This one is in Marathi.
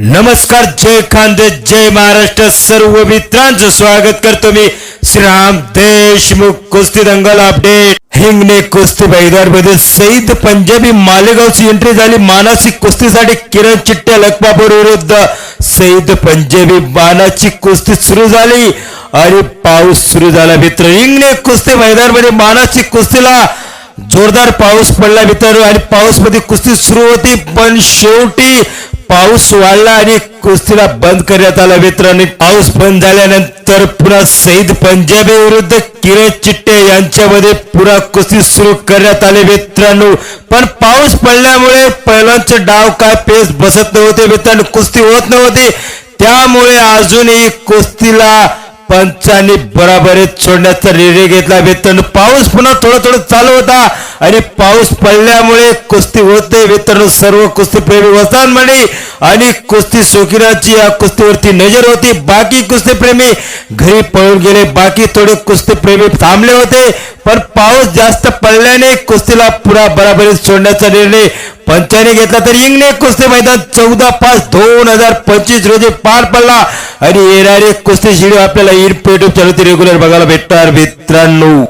नमस्कार जय खानदे जय महाराष्ट्र. सर्व मित्रांचं स्वागत करतो मी. श्रीराम देशमुख कुस्ती दंगल अपडेट. हिंगणे कुस्ती बैदारमध्ये सईद पंजाबी मालेगावची एंट्री झाली. मानसिक कुस्तीसाठी किरण चिट्ट्या लखमापूर विरुद्ध. सईद पंजाबी मानाची कुस्ती सुरू झाली. आणि पाऊस सुरू झाला मित्र. हिंगणे कुस्ती मैदानमध्ये मानसिक कुस्तीला जोरदार पाऊस पडला मित्र. आणि पाऊसमध्ये कुस्ती सुरू होती पण शेवटी पाऊस वाढला आणि कुस्तीला बंद करण्यात आला मित्रांनी. पाऊस बंद झाल्यानंतर पुन्हा सईद पंजाबी विरुद्ध किरण चिट्टे यांच्यामध्ये पुन्हा कुस्ती सुरू करण्यात आले मित्रांनो. पण पाऊस पडल्यामुळे पहिल्यांचे डाव काय पेस बसत नव्हते मित्रांनो. कुस्ती होत नव्हती. त्यामुळे अजूनही कुस्तीला पंचांनी बराबरीत सोडण्याचा निर्णय घेतला मित्रांनो. पाऊस पुन्हा थोडं थोडं चालू होता आणि पाऊस पडल्यामुळे कुस्ती होते मित्रांनो. सर्व कुस्तीप्रेमी म्हणे आणि कुस्ती शौकीनाची या कुस्तीवरती नजर होती. बाकी कुस्तीप्रेमी घरी पळून गेले. बाकी थोडे कुस्तीप्रेमी थांबले होते. पण पाऊस जास्त पडल्याने कुस्तीला पुरा बराबरीत सोडण्याचा निर्णय पंचाने घेतला. तर इंगणे कुस्ती मैदान चौदा पाच दोन हजार पंचवीस रोजी पार पडला. आणि येणारे कुस्ती शिडी आपल्याला इन पेटूब चॅनलती रेग्युलर बघायला भेटणार मित्रांनो.